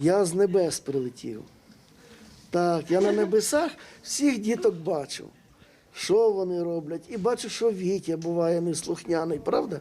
Я з небес прилетів. Так, я на небесах всіх діток бачив, що вони роблять. І бачу, що Вітя буває неслухняний, правда?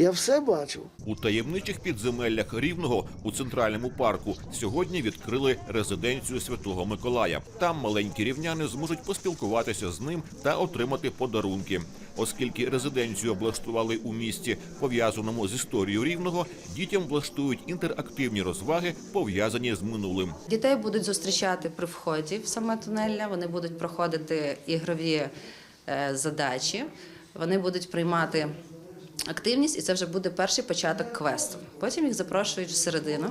Я все бачив. У таємничих підземеллях Рівного у центральному парку сьогодні відкрили резиденцію Святого Миколая. Там маленькі рівняни зможуть поспілкуватися з ним та отримати подарунки. Оскільки резиденцію облаштували у місті, пов'язаному з історією рівного, дітям влаштують інтерактивні розваги, пов'язані з минулим. Дітей будуть зустрічати при вході в саме тунельне. Вони будуть проходити ігрові е, задачі, вони будуть приймати активність, і це вже буде перший початок квесту. Потім їх запрошують всередину.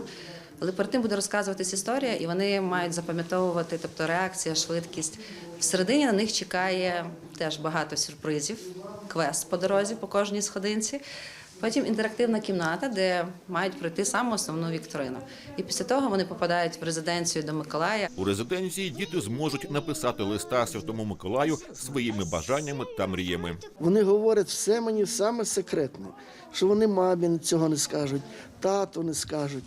Але перед тим буде розказуватись історія, і вони мають запам'ятовувати, тобто реакція, швидкість. Всередині на них чекає теж багато сюрпризів, квест по дорозі, по кожній сходинці. Потім інтерактивна кімната, де мають пройти саму основну вікторину. І після того вони попадають в резиденцію до Миколая. У резиденції діти зможуть написати листа Святому Миколаю своїми бажаннями та мріями. Вони говорять все мені саме секретне, що вони мамі цього не скажуть, тату не скажуть.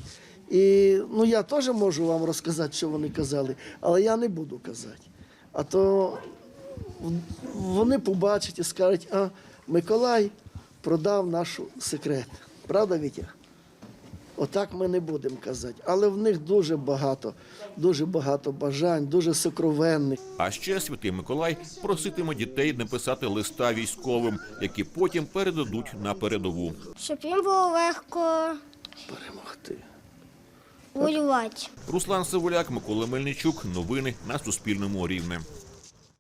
І ну я теж можу вам розказати, що вони казали, але я не буду казати. А то вони побачать і скажуть, а Миколай продав нашу секрет. Правда, Вітя? Отак ми не будемо казати. Але в них дуже багато, дуже багато бажань, дуже сокровенних. А ще святий Миколай проситиме дітей написати листа військовим, які потім передадуть на передову. щоб їм було легко Перемогти. воювати. Руслан Сивуляк, Микола Мельничук. Новини на Суспільному рівне.